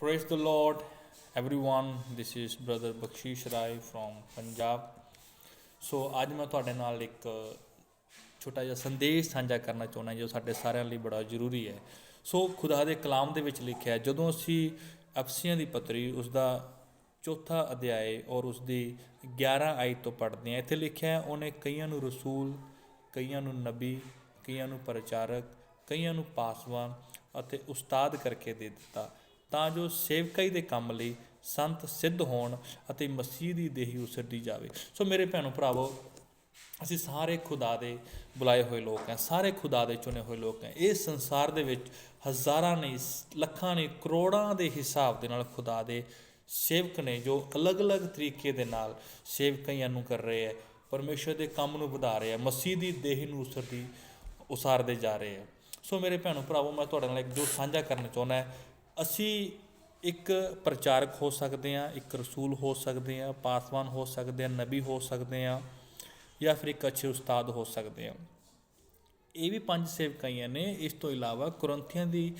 Praise the Lord, everyone. This is brother Bakshish Rai from Punjab. ਸੋ ਅੱਜ ਮੈਂ ਤੁਹਾਡੇ ਨਾਲ ਇੱਕ ਛੋਟਾ ਜਿਹਾ ਸੰਦੇਸ਼ ਸਾਂਝਾ ਕਰਨਾ ਚਾਹੁੰਦਾ ਜੋ ਸਾਡੇ ਸਾਰਿਆਂ ਲਈ ਬੜਾ ਜ਼ਰੂਰੀ ਹੈ ਸੋ ਖੁਦਾ ਦੇ ਕਲਾਮ ਦੇ ਵਿੱਚ ਲਿਖਿਆ ਜਦੋਂ ਅਸੀਂ ਅਫਸੀਆਂ ਦੀ ਪੱਤਰੀ ਉਸ ਦਾ ਚੌਥਾ ਅਧਿਆਏ ਔਰ ਉਸ ਦੀ 11 ਆਇਤ ਤੋਂ ਪੜ੍ਹਦੇ ਹਾਂ ਇੱਥੇ ਲਿਖਿਆ ਉਹਨੇ ਕਈਆਂ ਨੂੰ ਰਸੂਲ ਕਈਆਂ ਨੂੰ ਨਬੀ ਕਈਆਂ ਨੂੰ ਪ੍ਰਚਾਰਕ ਕਈਆਂ ਨੂੰ ਪਾਸਵਾਨ ਅਤੇ ਉਸਤਾਦ ਕਰਕੇ ਦੇ ਦਿੱਤਾ ਤਾਂ ਜੋ ਸੇਵਕਾਈ ਦੇ ਕੰਮ ਲਈ ਸੰਤ ਸਿੱਧ ਹੋਣ ਅਤੇ ਮਸੀਹ ਦੀ ਦੇਹੀ ਉਸਰਦੀ ਜਾਵੇ। ਸੋ ਮੇਰੇ ਭੈਣੋ ਭਰਾਵੋ, ਅਸੀਂ ਸਾਰੇ ਖੁਦਾ ਦੇ ਬੁਲਾਏ ਹੋਏ ਲੋਕ ਹਾਂ, ਸਾਰੇ ਖੁਦਾ ਦੇ ਚੁਣੇ ਹੋਏ ਲੋਕ ਹਾਂ। ਇਸ ਸੰਸਾਰ ਦੇ ਵਿੱਚ ਹਜ਼ਾਰਾਂ ਨਹੀਂ, ਲੱਖਾਂ ਨਹੀਂ, ਕਰੋੜਾਂ ਦੇ ਹਿਸਾਬ ਦੇ ਨਾਲ ਖੁਦਾ ਦੇ ਸੇਵਕ ਨੇ ਜੋ ਅਲੱਗ-ਅਲੱਗ ਤਰੀਕੇ ਦੇ ਨਾਲ ਸੇਵਕਾਈਆਂ ਨੂੰ ਕਰ ਰਹੇ ਹੈ, ਪਰਮੇਸ਼ਰ ਦੇ ਕੰਮ ਨੂੰ ਵਧਾ ਰਹੇ ਹੈ, ਮਸੀਹ ਦੀ ਦੇਹ ਨੂੰ ਉਸਰਦੀ, ਉਸਾਰਦੇ ਜਾ ਰਹੇ ਹੈ। ਸੋ ਮੇਰੇ ਭੈਣੋ ਭਰਾਵੋ, ਮੈਂ ਤੁਹਾਡੇ ਨਾਲ ਇੱਕ ਜੋ ਸਾਂਝਾ ਕਰਨਾ ਚਾਹੁੰਦਾ ਅਸੀਂ ਇੱਕ ਪ੍ਰਚਾਰਕ ਹੋ ਸਕਦੇ ਹਾਂ ਇੱਕ ਰਸੂਲ ਹੋ ਸਕਦੇ ਹਾਂ ਪਾਸਵਾਨ ਹੋ ਸਕਦੇ ਹਾਂ ਨਬੀ ਹੋ ਸਕਦੇ ਹਾਂ ਜਾਂ ਫਿਰ ਇੱਕ ਅੱਛੇ ਉਸਤਾਦ ਹੋ ਸਕਦੇ ਹਾਂ। ਇਹ ਵੀ ਪੰਜ ਸੇਵਕਾਈਆਂ ਨੇ। ਇਸ ਤੋਂ ਇਲਾਵਾ ਕੁਰੰਥੀਆਂ ਦੀ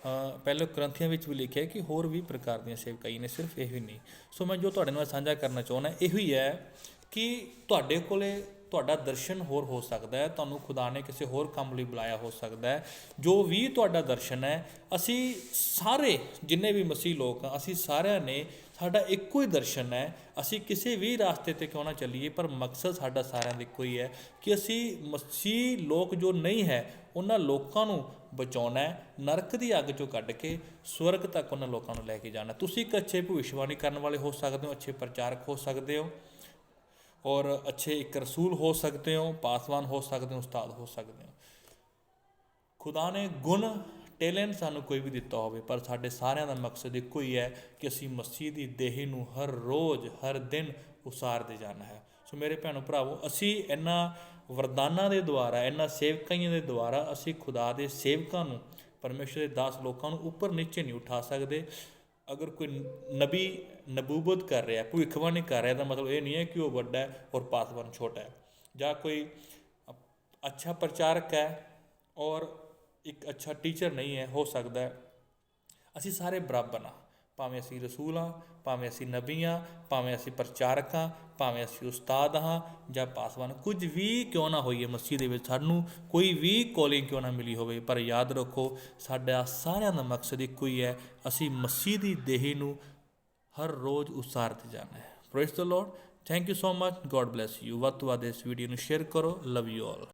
ਅ, ਪਹਿਲੇ ਕੁਰੰਥੀਆਂ ਵਿੱਚ ਵੀ ਲਿਖਿਆ ਕਿ ਹੋਰ ਵੀ ਪ੍ਰਕਾਰ ਦੀਆਂ ਸੇਵਕਾਈ ਨੇ ਸਿਰਫ ਇਹ ਹੀ ਨਹੀਂ ਸੋ ਮੈਂ ਜੋ ਤੁਹਾਡੇ ਨਾਲ ਸਾਂਝਾ ਕਰਨਾ ਚਾਹੁੰਦਾ ਇਹੋ ਹੀ ਹੈ ਕਿ ਤੁਹਾਡੇ ਕੋਲੇ ਤੁਹਾਡਾ ਦਰਸ਼ਨ ਹੋਰ ਹੋ ਸਕਦਾ ਹੈ, ਤੁਹਾਨੂੰ ਖੁਦਾ ਨੇ ਕਿਸੇ ਹੋਰ ਕੰਮ ਲਈ ਬੁਲਾਇਆ ਹੋ ਸਕਦਾ ਹੈ। ਜੋ ਵੀ ਤੁਹਾਡਾ ਦਰਸ਼ਨ ਹੈ, ਅਸੀਂ ਸਾਰੇ ਜਿੰਨੇ ਵੀ ਮਸੀਹ ਲੋਕ ਆ ਅਸੀਂ ਸਾਰਿਆਂ ਨੇ ਸਾਡਾ ਇੱਕੋ ਹੀ ਦਰਸ਼ਨ ਹੈ। ਅਸੀਂ ਕਿਸੇ ਵੀ ਰਾਸਤੇ ਤੇ ਕਿਉਂ ਨਾ ਚੱਲੀਏ, ਪਰ ਮਕਸਦ ਸਾਡਾ ਸਾਰਿਆਂ ਦਾ ਇੱਕੋ ਹੀ ਹੈ ਕਿ ਅਸੀਂ ਮਸੀਹ ਲੋਕ ਜੋ ਨਹੀਂ ਹੈ, ਉਹਨਾਂ ਲੋਕਾਂ ਨੂੰ ਬਚਾਉਣਾ ਹੈ, ਨਰਕ ਦੀ ਅੱਗ ਚੋਂ ਕੱਢ ਕੇ ਸਵਰਗ ਤੱਕ ਉਹਨਾਂ ਲੋਕਾਂ ਨੂੰ ਲੈ ਕੇ ਜਾਣਾ ਤੁਸੀਂ ਇੱਕ ਅੱਛੇ ਭਵਿੱਖਬਾਣੀ ਕਰਨ ਵਾਲੇ ਹੋ ਸਕਦੇ ਹੋ, ਅੱਛੇ ਪ੍ਰਚਾਰਕ ਹੋ ਸਕਦੇ ਹੋ। ਔਰ ਅੱਛੇ ਇੱਕ ਰਸੂਲ ਹੋ ਸਕਦੇ ਹੋ, ਪਾਸਵਾਨ ਹੋ ਸਕਦੇ ਹੋ, ਉਸਤਾਦ ਹੋ ਸਕਦੇ ਹੋ। ਖੁਦਾ ਨੇ ਗੁਣ, ਟੈਲੈਂਟ ਸਾਨੂੰ ਕੋਈ ਵੀ ਦਿੱਤਾ ਹੋਵੇ, ਪਰ ਸਾਡੇ ਸਾਰਿਆਂ ਦਾ ਮਕਸਦ ਇੱਕੋ ਹੀ ਹੈ ਕਿ ਅਸੀਂ ਮਸੀਹ ਦੀ ਦੇਹ ਨੂੰ ਹਰ ਰੋਜ਼, ਹਰ ਦਿਨ ਉਸਾਰਦੇ ਜਾਣਾ ਹੈ। ਸੋ ਮੇਰੇ ਭੈਣੋ ਭਰਾਵੋ, ਅਸੀਂ ਇਹਨਾਂ ਵਰਦਾਨਾਂ ਦੇ ਦੁਆਰਾ, ਇਹਨਾਂ ਸੇਵਕਾਈਆਂ ਦੇ ਦੁਆਰਾ ਅਸੀਂ ਖੁਦਾ ਦੇ ਸੇਵਕਾਂ ਨੂੰ, ਪਰਮੇਸ਼ਰ ਦੇ ਦਾਸ ਲੋਕਾਂ ਨੂੰ ਉੱਪਰ ਨੀਚੇ ਨਹੀਂ ਉਠਾ ਸਕਦੇ। ਅਗਰ ਕੋਈ ਨਬੀ ਨਬੂਬਤ ਕਰ ਰਿਹਾ, ਭਵਿੱਖਬਾਣੀ ਕਰ ਰਿਹਾ, ਤਾਂ ਮਤਲਬ ਇਹ ਨਹੀਂ ਹੈ ਕਿ ਉਹ ਵੱਡਾ ਹੈ ਔਰ ਪਾਸਵਾਨ ਛੋਟਾ ਹੈ। ਜਾਂ ਕੋਈ ਅ- ਅੱਛਾ ਪ੍ਰਚਾਰਕ ਹੈ ਔਰ ਇੱਕ ਅੱਛਾ ਟੀਚਰ ਨਹੀਂ ਹੈ, ਹੋ ਸਕਦਾ ਅਸੀਂ ਸਾਰੇ ਬਰਾਬਰ ਹਾਂ। ਭਾਵੇਂ ਅਸੀਂ ਰਸੂਲ ਹਾਂ, ਭਾਵੇਂ ਅਸੀਂ ਨਬੀ ਹਾਂ, ਭਾਵੇਂ ਅਸੀਂ ਪ੍ਰਚਾਰਕ ਹਾਂ, ਭਾਵੇਂ ਅਸੀਂ ਉਸਤਾਦ ਹਾਂ ਜਾਂ ਪਾਸਵਾਨ, ਕੁਝ ਵੀ ਕਿਉਂ ਨਾ ਹੋਈਏ ਮਸੀਹ ਦੇ ਵਿੱਚ ਸਾਨੂੰ, ਕੋਈ ਵੀ ਕੋਲਿੰਗ ਕਿਉਂ ਨਾ ਮਿਲੀ ਹੋਵੇ, ਪਰ ਯਾਦ ਰੱਖੋ, ਸਾਡਾ ਸਾਰਿਆਂ ਦਾ ਮਕਸਦ ਇੱਕੋ ਹੀ ਹੈ, ਅਸੀਂ ਮਸੀਹ ਦੀ ਦੇਹੀ ਨੂੰ ਹਰ ਰੋਜ਼ ਉਸਾਰਦੇ ਜਾਣਾ ਹੈ। Praise the lord thank you so much god bless you ਵੱਧ ਤੋਂ ਵੱਧ ਇਸ ਵੀਡੀਓ ਨੂੰ ਸ਼ੇਅਰ ਕਰੋ. Love you all